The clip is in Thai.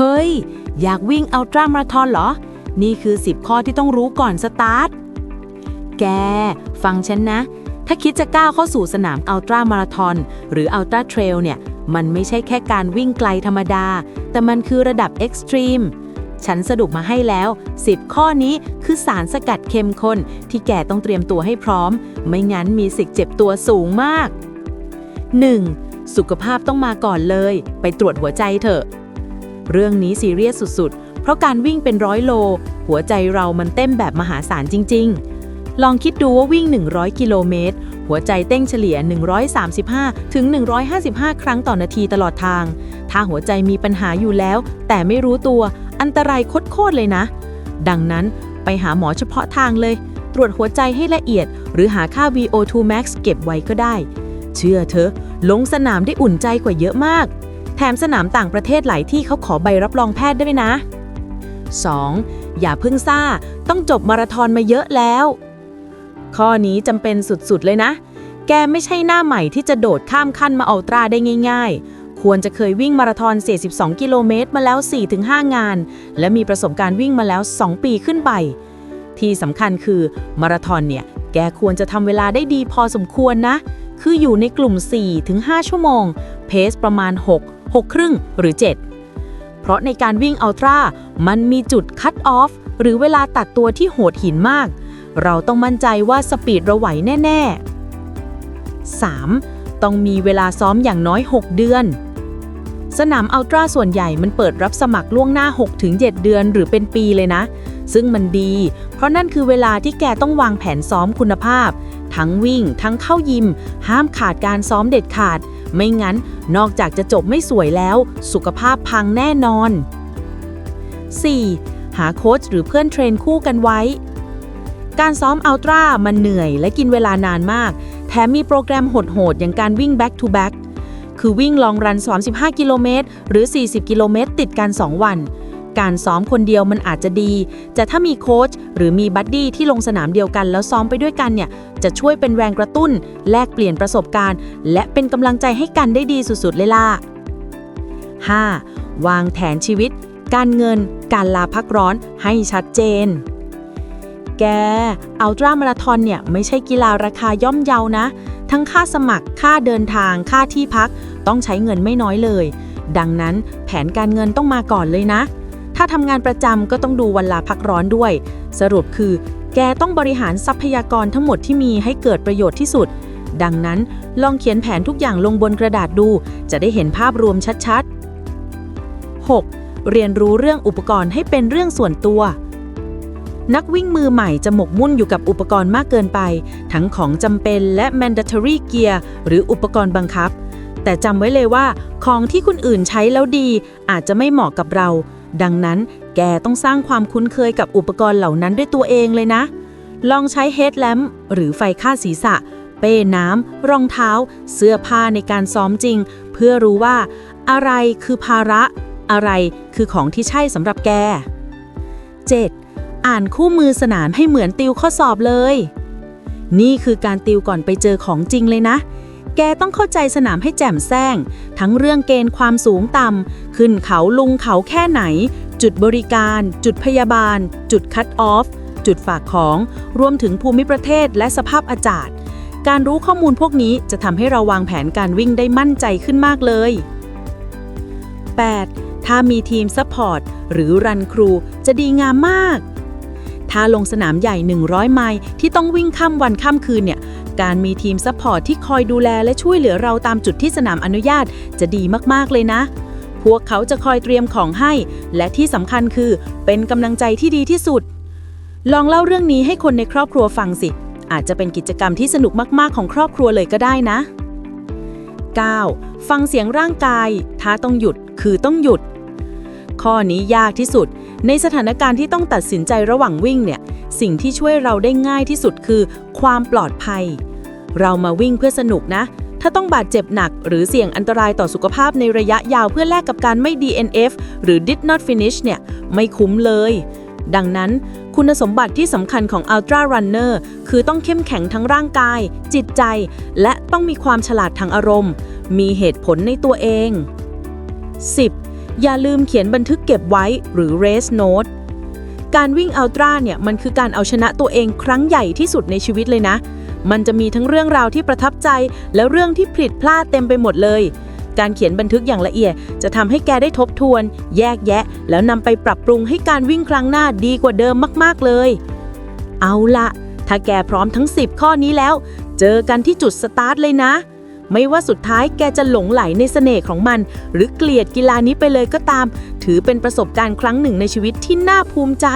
เฮ้ย อยากวิ่งอัลตร้ามาราธอนเหรอ นี่คือ 10 ข้อที่ต้องรู้ก่อนสตาร์ท แก ฟังฉันนะ ถ้าคิดจะก้าวเข้าสู่สนามอัลตร้ามาราธอนหรืออัลตร้าเทรลเนี่ย มันไม่ใช่แค่การวิ่งไกลธรรมดา แต่มันคือระดับเอ็กซ์ตรีมฉันสรุปมาให้แล้ว 10 ข้อนี้คือสารสกัดเข้มข้น ที่แกต้องเตรียมตัวให้พร้อม ไม่งั้นมีสิทธิ์เจ็บตัวสูงมาก 1. สุขภาพต้องมาก่อนเลย ไปตรวจหัวใจเถอะ เรื่องนี้ซีเรียสสุดๆ เพราะการวิ่งเป็นร้อยโล หัวใจเรามันเต้นแบบมหาศาลจริง ๆ ลองคิดดูว่าวิ่ง 100 กิโลเมตร หัวใจเต้นเฉลี่ย 135 ถึง 155 ครั้งต่อนาทีตลอดทาง ถ้าหัวใจมีปัญหาอยู่แล้ว แต่ไม่รู้ตัว อันตรายโคตรเลยนะ ดังนั้นไปหาหมอเฉพาะทางเลย ตรวจหัวใจให้ละเอียด หรือหาค่า VO2 max เก็บไว้ก็ได้ เชื่อเถอะ ลงสนามได้อุ่นใจกว่าเยอะมาก แถมสนามต่างประเทศหลายที่เขาขอใบรับรองแพทย์ด้วยนะ 2. อย่าเพิ่งซ่า ต้องจบมาราธอนมาเยอะแล้ว ข้อนี้จำเป็นสุดๆ เลยนะ แกไม่ใช่หน้าใหม่ที่จะโดดข้ามขั้นมาอัลตราได้ง่าย ๆ ควรจะเคยวิ่งมาราธอน 42 กิโลเมตรมาแล้ว 4-5 งาน และมีประสบการณ์วิ่งมาแล้ว 2 ปีขึ้นไป ที่สำคัญคือมาราธอนเนี่ย แกควรจะทำเวลาได้ดีพอสมควรนะ คืออยู่ในกลุ่ม 4-5 ชั่วโมง เพสประมาณ 6 6 ครึ่งหรือ 7 เพราะในการวิ่งอัลตร้ามันมีจุดคัตออฟหรือเวลาตัดตัวที่โหดหินมาก เราต้องมั่นใจว่าสปีดเราไหวแน่ ๆ 3. ต้องมีเวลาซ้อมอย่างน้อย 6 เดือน สนามอัลตร้าส่วนใหญ่มันเปิดรับสมัครล่วงหน้า 6-7 เดือนหรือเป็นปีเลยนะ ซึ่งมันดี เพราะนั่นคือเวลาที่แกต้องวางแผนซ้อมคุณภาพ ทั้งวิ่ง ทั้งเข้ายิม ห้ามขาดการซ้อมเด็ดขาด ไม่งั้นนอกจากจะจบไม่สวยแล้ว สุขภาพพังแน่นอน 4. หาโค้ชหรือเพื่อนเทรนคู่กันไว้ การซ้อมอัลตร้ามันเหนื่อยและกินเวลานานมาก แถมมีโปรแกรมโหดๆ อย่างการวิ่ง back to back คือวิ่งลองรัน 35 กิโลเมตร หรือ 40 กิโลเมตร ติดกัน 2 วัน การซ้อมคนเดียวมันอาจจะดี แต่ถ้ามีโค้ชหรือมีบัดดี้ที่ลงสนามเดียวกันแล้วซ้อมไปด้วยกันเนี่ย จะช่วยเป็นแรงกระตุ้น แลกเปลี่ยนประสบการณ์ และเป็นกำลังใจให้กันได้ดีสุดๆเลยล่ะ 5. วางแผนชีวิต การเงิน การลาพักร้อนให้ชัดเจน แกอัลตร้ามาราธอนเนี่ยไม่ใช่กีฬาราคาย่อมเยานะ ทั้งค่าสมัคร ค่าเดินทาง ค่าที่พัก ต้องใช้เงินไม่น้อยเลย ดังนั้นแผนการเงินต้องมาก่อนเลยนะ ถ้าทำงานประจำก็ต้องดูวันลาพักร้อนด้วย สรุปคือ แกต้องบริหารทรัพยากรทั้งหมดที่มีให้เกิดประโยชน์ที่สุด ดังนั้นลองเขียนแผนทุกอย่างลงบนกระดาษดู จะได้เห็นภาพรวมชัดๆ 6. เรียนรู้เรื่องอุปกรณ์ให้เป็นเรื่องส่วนตัวนักวิ่งมือใหม่จะหมกมุ่นอยู่กับอุปกรณ์มากเกินไป ทั้งของจำเป็นและ mandatory gear หรืออุปกรณ์บังคับ แต่จำไว้เลยว่า ของที่คนอื่นใช้แล้วดี อาจจะไม่เหมาะกับเรา ดังนั้นแกต้องสร้างความคุ้นเคยกับอุปกรณ์เหล่านั้นด้วยตัวเองเลยนะ ลองใช้ headlamp หรือไฟฆ่าศีรษะ เป้น้ำ รองเท้า เสื้อผ้าในการซ้อมจริง เพื่อรู้ว่า อะไรคือภาระ อะไรคือของที่ใช่สำหรับแก 7. อ่านคู่มือสนามให้เหมือนติวข้อสอบเลย นี่คือการติวก่อนไปเจอของจริงเลยนะ แกต้องเข้าใจสนามให้แจ่มแจ้ง ทั้งเรื่องเกณฑ์ความสูงต่ำ ขึ้นเขาลุงเขาแค่ไหน จุดบริการ จุดพยาบาล จุดคัตออฟ จุดฝากของ รวมถึงภูมิประเทศและสภาพอากาศ การรู้ข้อมูลพวกนี้จะทำให้เราวางแผนการวิ่งได้มั่นใจขึ้นมากเลย 8. ถ้ามีทีมซัพพอร์ตหรือรันครูจะดีงามมาก ถ้าลงสนามใหญ่ 100 ไมล์ที่ต้องวิ่งข้ามวันข้ามคืนเนี่ย การมีทีมซัพพอร์ตที่คอยดูแลและช่วยเหลือเราตามจุดที่สนามอนุญาตจะดีมากๆเลยนะ พวกเขาจะคอยเตรียมของให้ และที่สำคัญคือ เป็นกำลังใจที่ดีที่สุด ลองเล่าเรื่องนี้ให้คนในครอบครัวฟังสิ อาจจะเป็นกิจกรรมที่สนุกมากๆของครอบครัวเลยก็ได้นะ 9. ฟังเสียงร่างกาย ถ้าต้องหยุดคือต้องหยุด ข้อนี้ยากที่สุด ในสถานการณ์ที่ต้องตัดสินใจระหว่างวิ่งเนี่ย สิ่งที่ช่วยเราได้ง่ายที่สุดคือ ความปลอดภัย เรามาวิ่งเพื่อสนุกนะ ถ้าต้องบาดเจ็บหนัก หรือเสี่ยงอันตรายต่อสุขภาพในระยะยาวเพื่อแลกกับการไม่ DNF หรือ did not finish เนี่ย ไม่คุ้มเลย ดังนั้น คุณสมบัติที่สำคัญของ Ultra Runner คือต้องเข้มแข็งทั้งร่างกาย จิตใจ และต้องมีความฉลาดทางอารมณ์ มีเหตุผลในตัวเอง 10. อย่าลืมเขียนบันทึกเก็บไว้หรือ race note การวิ่งอัลตร้าเนี่ยมันคือการเอาชนะตัวเองครั้งใหญ่ที่สุดในชีวิตเลยนะ มันจะมีทั้งเรื่องราวที่ประทับใจ และเรื่องที่ผิดพลาดเต็มไปหมดเลย การเขียนบันทึกอย่างละเอียด จะทำให้แกได้ทบทวน แยกแยะ แล้วนำไปปรับปรุงให้การวิ่งครั้งหน้าดีกว่าเดิมมาก ๆ เลย เอาละถ้าแกพร้อมทั้ง 10 ข้อนี้แล้ว เจอกันที่จุดสตาร์ทเลยนะ ไม่ว่าสุดท้ายแกจะหลงไหลในเสน่ห์ของมัน หรือเกลียดกีฬานี้ไปเลยก็ตาม ถือเป็นประสบการณ์ครั้งหนึ่งในชีวิตที่น่าภูมิใจ